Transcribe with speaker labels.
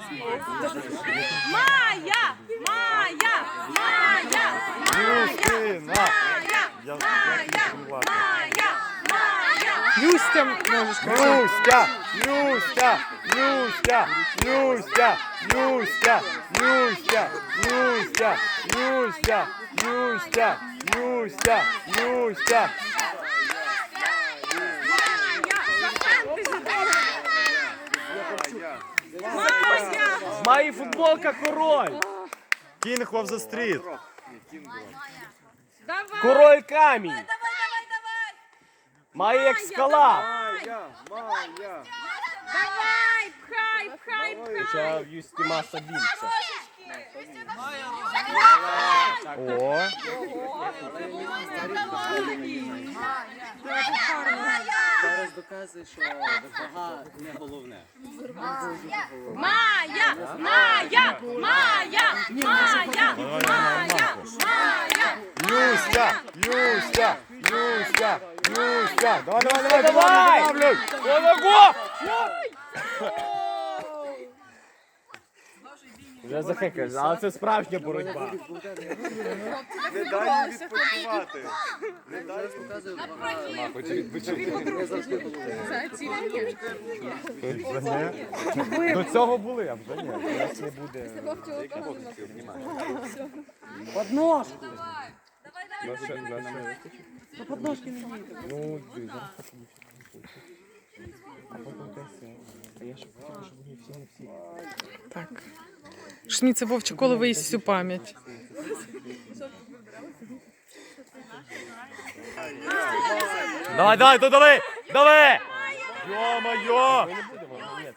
Speaker 1: спортсменів. Майя! Майя! Майя! Майя! Майя! Майя! Майя!
Speaker 2: Люстя можеш казати.
Speaker 3: Юстя! Юстя! Юстя! Юстя! Юстя! Юстя! Юстя! Юстя! Юстя! Юстя! Юстя!
Speaker 1: Майя!
Speaker 4: Має футболка король.
Speaker 3: King of the street!
Speaker 1: Давай!
Speaker 4: Король камінь.
Speaker 1: Давай, давай, давай!
Speaker 4: Має як скала.
Speaker 1: Давай! Пхай, пхай, пхай!
Speaker 4: Хоча в Юсті маса більше.
Speaker 3: О!
Speaker 5: Зараз доказує, що вага не головне.
Speaker 1: Мая! Мая! Мая! Мая! Мая! Мая!
Speaker 3: Люся! Люся! Люся! Люся! Давай, давай, давай!
Speaker 4: Давай!
Speaker 3: Давай!
Speaker 4: Давай! Вже захекаєш, але це справжня боротьба.
Speaker 3: Не дай їм відпочивати.
Speaker 5: Не дай їм відпочивати.
Speaker 4: До цього були, а вже ні. Зараз не буде.
Speaker 2: Подножку.
Speaker 4: Давай, давай, давай, давай, давай. давай. Ну, не дійте. Ну, дійте.
Speaker 2: Так. Шміце Вовче коло виїсть всю пам'ять.
Speaker 4: Давай, давай, додали! Давай!
Speaker 3: Йо-моє! Ми не будемо, ні.